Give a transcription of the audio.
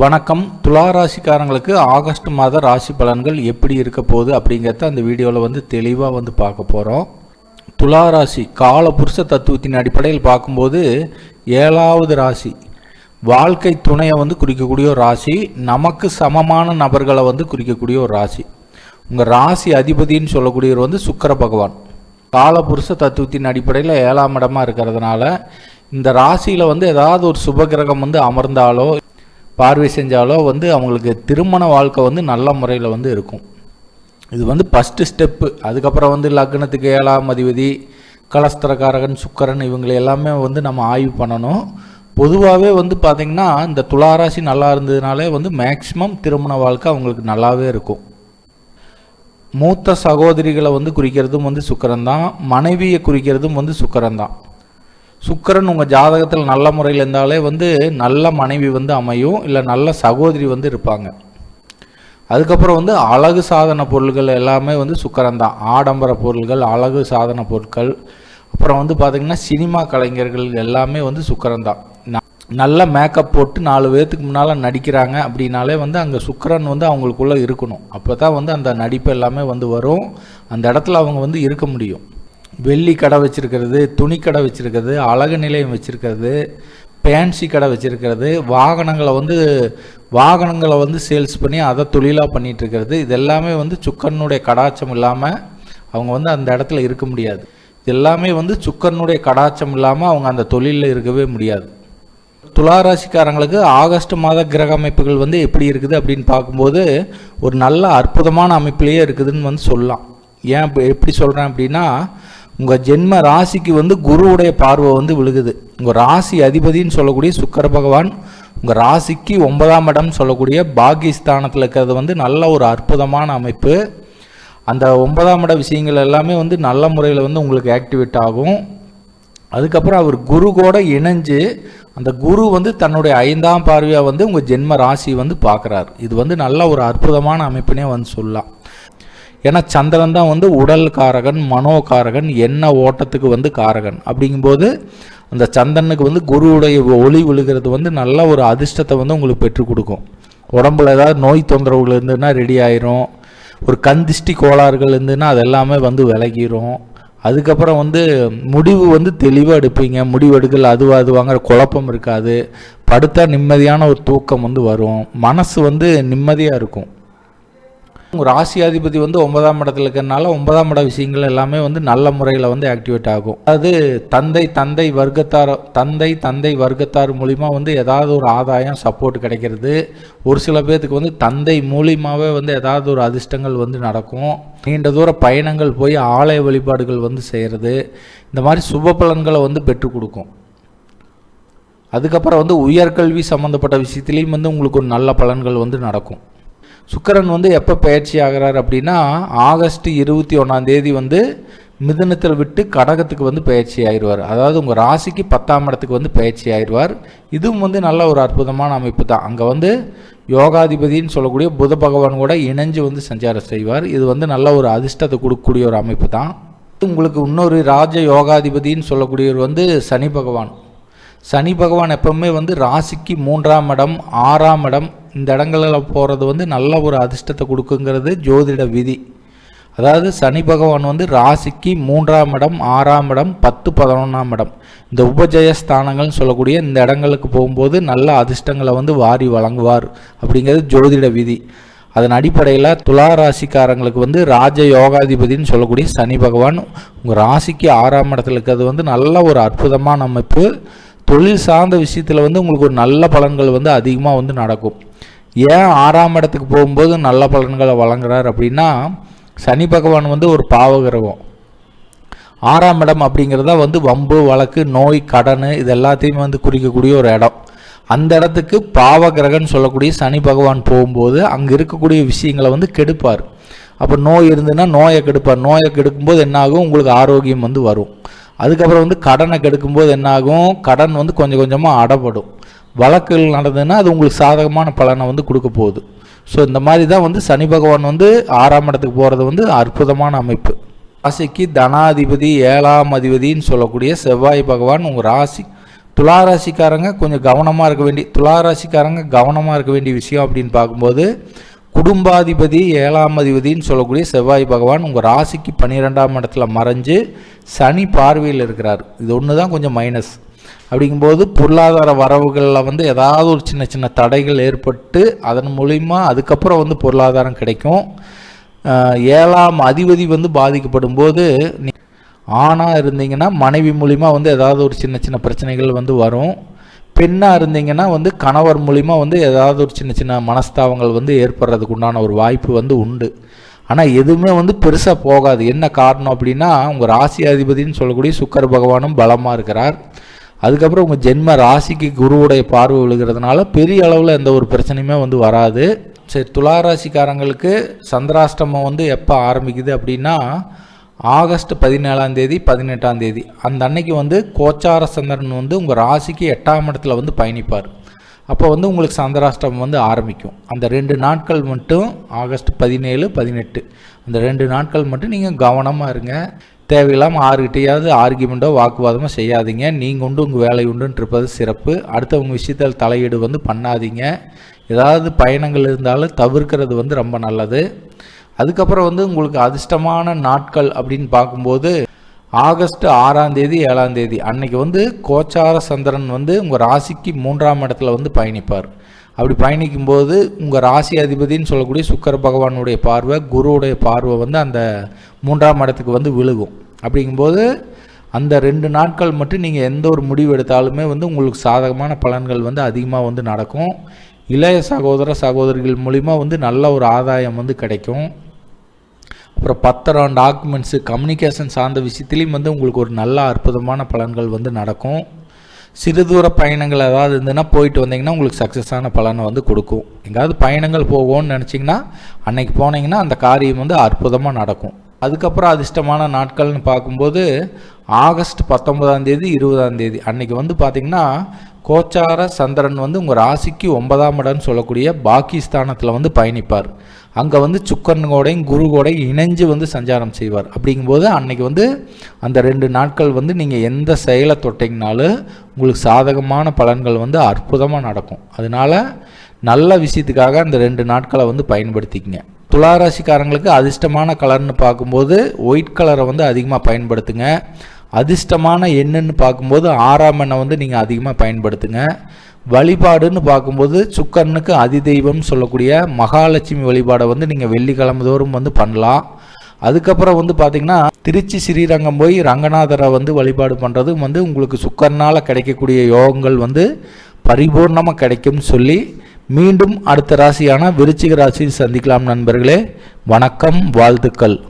வணக்கம். துலா ராசிக்காரங்களுக்கு ஆகஸ்ட் மாத ராசி பலன்கள் எப்படி இருக்க போகுது அப்படிங்கிறத அந்த வீடியோவில் வந்து தெளிவாக வந்து பார்க்க போகிறோம் துலா ராசி காலபுருஷ தத்துவத்தின் அடிப்படையில் பார்க்கும்போது ஏழாவது ராசி வாழ்க்கை துணையை வந்து குறிக்கக்கூடிய ஒரு ராசி நமக்கு சமமான நபர்களை வந்து குறிக்கக்கூடிய ஒரு ராசி. உங்கள் ராசி அதிபதின்னு சொல்லக்கூடியவர் வந்து சுக்கர பகவான். காலபுருஷ தத்துவத்தின் அடிப்படையில் ஏழாம் இடமாக இருக்கிறதுனால இந்த ராசியில் வந்து ஏதாவது ஒரு சுபகிரகம் வந்து அமர்ந்தாலோ பார்வை செஞ்சாலோ வந்து அவங்களுக்கு திருமண வாழ்க்கை வந்து நல்ல முறையில் வந்து இருக்கும். இது வந்து ஃபஸ்ட்டு ஸ்டெப்பு அதுக்கப்புறம் வந்து லக்னத்துக்கு ஏழாம் அதிபதி கலஸ்திரக்காரகன் சுக்கரன் இவங்களை எல்லாமே வந்து நம்ம ஆய்வு பண்ணணும். பொதுவாகவே வந்து பார்த்திங்கன்னா இந்த துளாராசி நல்லா இருந்ததுனாலே வந்து மேக்சிமம் திருமண வாழ்க்கை அவங்களுக்கு நல்லாவே இருக்கும். மூத்த சகோதரிகளை வந்து குறிக்கிறதும் வந்து சுக்கரன் தான். மனைவியை குறிக்கிறதும் வந்து சுக்கரன் தான். சுக்கரன் உங்கள் ஜாதகத்தில் நல்ல முறையில் இருந்தாலே வந்து நல்ல மனைவி வந்து அமையும் இல்லை நல்ல சகோதரி வந்து இருப்பாங்க. அதுக்கப்புறம் வந்து அழகு சாதன பொருள்கள் எல்லாமே வந்து சுக்கரன் தான். ஆடம்பர பொருள்கள் அழகு சாதன பொருட்கள். அப்புறம் வந்து பார்த்திங்கன்னா சினிமா கலைஞர்கள் எல்லாமே வந்து சுக்கரன் தான். நல்ல மேக்கப் போட்டு நாலு பேர்த்துக்கு முன்னால் நடிக்கிறாங்க அப்படின்னாலே வந்து அங்கே சுக்கரன் வந்து அவங்களுக்குள்ளே இருக்கணும். அப்போ தான் வந்து அந்த நடிப்பு எல்லாமே வந்து வரும். அந்த இடத்துல அவங்க வந்து இருக்க முடியும். வெள்ளி கடை வச்சுருக்கிறது துணி கடை வச்சுருக்கிறது அழகு நிலையம் வச்சுருக்கிறது பேன்சி கடை வச்சுருக்கிறது. வாகனங்களை வந்து வாகனங்களை வந்து சேல்ஸ் பண்ணி அதை தொழிலாக பண்ணிகிட்ருக்கிறது இது எல்லாமே வந்து சுக்கரனுடைய கடாச்சம் இல்லாமல் அவங்க வந்து அந்த இடத்துல இருக்க முடியாது. எல்லாமே வந்து சுக்கரனுடைய கடாச்சம் இல்லாமல் அவங்க அந்த தொழிலில் இருக்கவே முடியாது. துளாராசிக்காரங்களுக்கு ஆகஸ்ட் மாத கிரக அமைப்புகள் வந்து எப்படி இருக்குது அப்படின்னு பார்க்கும்போது ஒரு நல்ல அற்புதமான அமைப்பிலேயே இருக்குதுன்னு வந்து சொல்லலாம். ஏன் எப்படி சொல்கிறேன் அப்படின்னா உங்கள் ஜென்ம ராசிக்கு வந்து குருவுடைய பார்வை வந்து விழுகுது. உங்கள் ராசி அதிபதின்னு சொல்லக்கூடிய சுக்கர பகவான் உங்கள் ராசிக்கு ஒன்பதாம் இடம் சொல்லக்கூடிய பாகிஸ்தானத்தில் இருக்கிறது வந்து நல்ல ஒரு அற்புதமான அமைப்பு. அந்த ஒன்பதாம் இட விஷயங்கள் எல்லாமே வந்து நல்ல முறையில் வந்து உங்களுக்கு ஆக்டிவேட் ஆகும். அதுக்கப்புறம் அவர் குரு கூட இணைஞ்சு அந்த குரு வந்து தன்னுடைய ஐந்தாம் பார்வையாக வந்து உங்கள் ஜென்ம ராசி வந்து பார்க்குறாரு. இது வந்து நல்ல ஒரு அற்புதமான அமைப்புனே வந்து சொல்லலாம். ஏன்னா சந்திரன் தான் வந்து உடல் காரகன் மனோ காரகன் எண்ண ஓட்டத்துக்கு வந்து காரகன். அப்படிங்கும்போது அந்த சந்திரனுக்கு வந்து குருவுடைய ஒளி விழுகிறது வந்து நல்ல ஒரு அதிர்ஷ்டத்தை வந்து உங்களுக்கு பெற்றுக் கொடுக்கும். உடம்புல ஏதாவது நோய் தொந்தரவுகள் இருந்ததுன்னா ரெடி ஆயிரும். ஒரு கண் திஷ்டி கோளாறுகள் இருந்ததுன்னா அது எல்லாமே வந்து விலகிரும். அதுக்கப்புறம் வந்து முடிவு வந்து தெளிவாக எடுப்பீங்க. முடிவெடுக்கல் எடுக்கல அது அது வாங்குற குழப்பம் இருக்காது. படுத்தா நிம்மதியான ஒரு தூக்கம் வந்து வரும். மனசு வந்து நிம்மதியாக இருக்கும். உங்க ராசியாதிபதி வந்து ஒன்பதாம் இடத்துல இருக்கிறனால ஒன்பதாம் இட விஷயங்கள் எல்லாமே வந்து நல்ல முறையில் வந்து ஆக்டிவேட் ஆகும். அதாவது தந்தை தந்தை வர்க்கத்தார் தந்தை தந்தை வர்க்கத்தார் மூலிமா வந்து ஏதாவது ஒரு ஆதாயம் சப்போர்ட் கிடைக்கிறது. ஒரு சில பேர்த்துக்கு வந்து தந்தை மூலியமாகவே வந்து ஏதாவது ஒரு அதிர்ஷ்டங்கள் வந்து நடக்கும். நீண்ட தூர பயணங்கள் போய் ஆலய வழிபாடுகள் வந்து செய்கிறது இந்த மாதிரி சுப பலன்களை வந்து பெற்றுக் கொடுக்கும். அதுக்கப்புறம் வந்து உயர்கல்வி சம்மந்தப்பட்ட விஷயத்துலேயும் வந்து உங்களுக்கு ஒரு நல்ல பலன்கள் வந்து நடக்கும். சுக்கரன் வந்து எப்போ பயிற்சி ஆகிறார் அப்படின்னா ஆகஸ்ட் இருபத்தி ஒன்றாம் தேதி வந்து மிதுனத்தில் விட்டு கடகத்துக்கு வந்து பயிற்சி ஆயிடுவார். அதாவது உங்கள் ராசிக்கு பத்தாம் இடத்துக்கு வந்து பயிற்சி ஆயிடுவார். இதுவும் வந்து நல்ல ஒரு அற்புதமான அமைப்பு தான். அங்கே வந்து யோகாதிபதின்னு சொல்லக்கூடிய புத பகவான் கூட இணைஞ்சு வந்து சஞ்சாரம் செய்வார். இது வந்து நல்ல ஒரு அதிர்ஷ்டத்தை கொடுக்கக்கூடிய ஒரு அமைப்பு தான். உங்களுக்கு இன்னொரு ராஜ யோகாதிபதின்னு சொல்லக்கூடியவர் வந்து சனி பகவான். சனி பகவான் எப்பவுமே வந்து ராசிக்கு மூன்றாம் இடம் ஆறாம் இடம் இந்த இடங்களில் போகிறது வந்து நல்ல ஒரு அதிர்ஷ்டத்தை கொடுக்குங்கிறது ஜோதிட விதி. அதாவது சனி பகவான் வந்து ராசிக்கு மூன்றாம் இடம் ஆறாம் இடம் பத்து பதினொன்றாம் இடம். இந்த உபஜய ஸ்தானங்கள்னு சொல்லக்கூடிய இந்த இடங்களுக்கு போகும்போது நல்ல அதிர்ஷ்டங்களை வந்து வாரி வழங்குவார் அப்படிங்கிறது ஜோதிட விதி. அதன் அடிப்படையில் துலா ராசிக்காரங்களுக்கு வந்து ராஜ யோகாதிபதின்னு சொல்லக்கூடிய சனி பகவான் உங்கள் ராசிக்கு ஆறாம் இடத்துல இருக்கிறது வந்து நல்ல ஒரு அற்புதமான அமைப்பு. தொழில் சார்ந்த விஷயத்தில் வந்து உங்களுக்கு ஒரு நல்ல பலன்கள் வந்து அதிகமாக வந்து நடக்கும். ஏன் ஆறாம் இடத்துக்கு போகும்போது நல்ல பலன்களை வழங்குறார் அப்படின்னா சனி பகவான் வந்து ஒரு பாவகிரகம். ஆறாம் இடம் அப்படிங்கிறத வந்து வம்பு வழக்கு நோய் கடன் இது எல்லாத்தையும் வந்து குறிக்கக்கூடிய ஒரு இடம். அந்த இடத்துக்கு பாவகிரகன்னு சொல்லக்கூடிய சனி பகவான் போகும்போது அங்கே இருக்கக்கூடிய விஷயங்களை வந்து கெடுப்பார். அப்போ நோய் இருந்ததுன்னா நோயை கெடுப்பார். நோயை கெடுக்கும்போது என்னாகும் உங்களுக்கு ஆரோக்கியம் வந்து வரும். அதுக்கப்புறம் வந்து கடனை கெடுக்கும்போது என்னாகும்? கடன் வந்து கொஞ்சம் கொஞ்சமாக அடப்படும். வழக்குகள் நடந்ததுன்னா அது உங்களுக்கு சாதகமான பலனை வந்து கொடுக்க போகுது. ஸோ இந்த மாதிரி தான் வந்து சனி பகவான் வந்து ஆறாம் இடத்துக்கு போகிறது வந்து அற்புதமான அமைப்பு. ராசிக்கு தனாதிபதி ஏழாம் அதிபதின்னு சொல்லக்கூடிய செவ்வாய் பகவான் உங்கள் ராசி. துளாராசிக்காரங்க கொஞ்சம் கவனமாக இருக்க வேண்டிய துளாராசிக்காரங்க கவனமாக இருக்க வேண்டிய விஷயம் அப்படின்னு பார்க்கும்போது குடும்பாதிபதி ஏழாம் அதிபதினு சொல்லக்கூடிய செவ்வாய் பகவான் உங்கள் ராசிக்கு பன்னிரெண்டாம் இடத்துல மறைஞ்சு சனி பார்வையில் இருக்கிறார். இது ஒன்று தான் கொஞ்சம் மைனஸ் அப்படிங்கும்போது பொருளாதார வரவுகளில் வந்து ஏதாவது ஒரு சின்ன சின்ன தடைகள் ஏற்பட்டு அதன் மூலிமா அதுக்கப்புறம் வந்து பொருளாதாரம் கிடைக்கும். ஏழாம் அதிபதி வந்து பாதிக்கப்படும் போது ஆணாக இருந்தீங்கன்னா மனைவி மூலிமா வந்து ஏதாவது ஒரு சின்ன சின்ன பிரச்சனைகள் வந்து வரும். பெண்ணாக இருந்தீங்கன்னா வந்து கணவர் மூலிமா வந்து ஏதாவது ஒரு சின்ன சின்ன மனஸ்தாபங்கள் வந்து ஏற்படுறதுக்கு உண்டான ஒரு வாய்ப்பு வந்து உண்டு. ஆனால் எதுவுமே வந்து பெருசாக போகாது. என்ன காரணம் அப்படின்னா உங்கள் ராசி அதிபதினு சொல்லக்கூடிய சுக்கர பகவானும் பலமாக இருக்கிறார். அதுக்கப்புறம் உங்கள் ஜென்ம ராசிக்கு குருவுடைய பார்வை விழுகிறதுனால பெரிய அளவில் எந்த ஒரு பிரச்சனையுமே வந்து வராது. சரி துளாராசிக்காரங்களுக்கு சந்திராஷ்டமம் வந்து எப்போ ஆரம்பிக்குது அப்படின்னா ஆகஸ்ட் பதினேழாம் தேதி பதினெட்டாம் தேதி. அந்த அன்னைக்கு வந்து கோச்சார சந்திரன் வந்து உங்கள் ராசிக்கு எட்டாம் இடத்துல வந்து பயணிப்பார். அப்போ வந்து உங்களுக்கு சந்திராஷ்டமம் வந்து ஆரம்பிக்கும். அந்த ரெண்டு நாட்கள் மட்டும் ஆகஸ்ட் பதினேழு பதினெட்டு. அந்த ரெண்டு நாட்கள் மட்டும் நீங்கள் கவனமாக இருங்க. தேவையில்லாமல் ஆறுகிட்டையாவது ஆர்கியூமெண்ட்டோ வாக்குவாதமோ செய்யாதீங்க. நீங்கள் உண்டு உங்கள் வேலை உண்டுன்னு இருப்பது சிறப்பு. அடுத்தவங்க விஷயத்தில் தலையீடு வந்து பண்ணாதீங்க. ஏதாவது பயணங்கள் இருந்தாலும் தவிர்க்கிறது வந்து ரொம்ப நல்லது. அதுக்கப்புறம் வந்து உங்களுக்கு அதிர்ஷ்டமான நாட்கள் அப்படின்னு பார்க்கும்போது ஆகஸ்ட் ஆறாம் தேதி ஏழாம் தேதி. அன்னைக்கு வந்து கோச்சார சந்திரன் வந்து உங்கள் ராசிக்கு மூன்றாம் இடத்துல வந்து பயணிப்பார். அப்படி பயணிக்கும்போது உங்கள் ராசி அதிபதினு சொல்லக்கூடிய சுக்கர பகவானுடைய பார்வை குருவுடைய பார்வை வந்து அந்த மூன்றாம் இடத்துக்கு வந்து விழுகும். அப்படிங்கும்போது அந்த ரெண்டு நாட்கள் மட்டும் நீங்கள் எந்த ஒரு முடிவு எடுத்தாலுமே வந்து உங்களுக்கு சாதகமான பலன்கள் வந்து அதிகமாக வந்து நடக்கும். இளைய சகோதர சகோதரிகள் மூலிமா வந்து நல்ல ஒரு ஆதாயம் வந்து கிடைக்கும். அப்புறம் பத்திரம் டாக்குமெண்ட்ஸு கம்யூனிகேஷன் சார்ந்த விஷயத்துலேயும் வந்து உங்களுக்கு ஒரு நல்ல அற்புதமான பலன்கள் வந்து நடக்கும். சிறு தூர பயணங்கள் ஏதாவது இருந்ததுன்னா போயிட்டு வந்தீங்கன்னா உங்களுக்கு சக்ஸஸான பலனை வந்து கொடுக்கும். எங்காவது பயணங்கள் போகும்னு நினச்சிங்கன்னா அன்னைக்கு போனீங்கன்னா அந்த காரியம் வந்து அற்புதமாக நடக்கும். அதுக்கப்புறம் அதிர்ஷ்டமான நாட்கள்னு பார்க்கும்போது ஆகஸ்ட் பத்தொன்பதாம் தேதி இருபதாம் தேதி அன்னைக்கு வந்து பார்த்திங்கன்னா கோச்சார சந்திரன் வந்து உங்கள் ராசிக்கு ஒன்பதாம் இடம்னு சொல்லக்கூடிய பாக்கிஸ்தானத்தில் வந்து பயணிப்பார். அங்கே வந்து சுக்கரனோடையும் குருகோடையும் குரு கோடையும் இணைஞ்சு வந்து சஞ்சாரம் செய்வார். அப்படிங்கும்போது அன்னைக்கு வந்து அந்த ரெண்டு நாட்கள் வந்து நீங்கள் எந்த செயலை தொட்டிங்கனாலும் உங்களுக்கு சாதகமான பலன்கள் வந்து அற்புதமாக நடக்கும். அதனால் நல்ல விஷயத்துக்காக அந்த ரெண்டு நாட்களை வந்து பயன்படுத்திக்கங்க. துளாராசிக்காரங்களுக்கு அதிர்ஷ்டமான கலர்னு பார்க்கும்போது ஒயிட் கலரை வந்து அதிகமாக பயன்படுத்துங்க. அதிர்ஷ்டமான எண்ணுன்னு பார்க்கும்போது ஆறாம் எண்ணை வந்து நீங்கள் அதிகமாக பயன்படுத்துங்க. வழிபாடுன்னு பார்க்கும்போது சுக்கரனுக்கு அதிதெய்வம் சொல்லக்கூடிய மகாலட்சுமி வழிபாடை வந்து நீங்கள் வெள்ளிக்கிழமை தோறும் வந்து பண்ணலாம். அதுக்கப்புறம் வந்து பார்த்திங்கன்னா திருச்சி ஸ்ரீரங்கம் போய் ரங்கநாதரை வந்து வழிபாடு பண்ணுறதும் வந்து உங்களுக்கு சுக்கரனால் கிடைக்கக்கூடிய யோகங்கள் வந்து பரிபூர்ணமாக கிடைக்கும்னு சொல்லி மீண்டும் அடுத்த ராசியான விருச்சிக ராசியில் சந்திக்கலாம் நண்பர்களே. வணக்கம் வாழ்த்துக்கள்.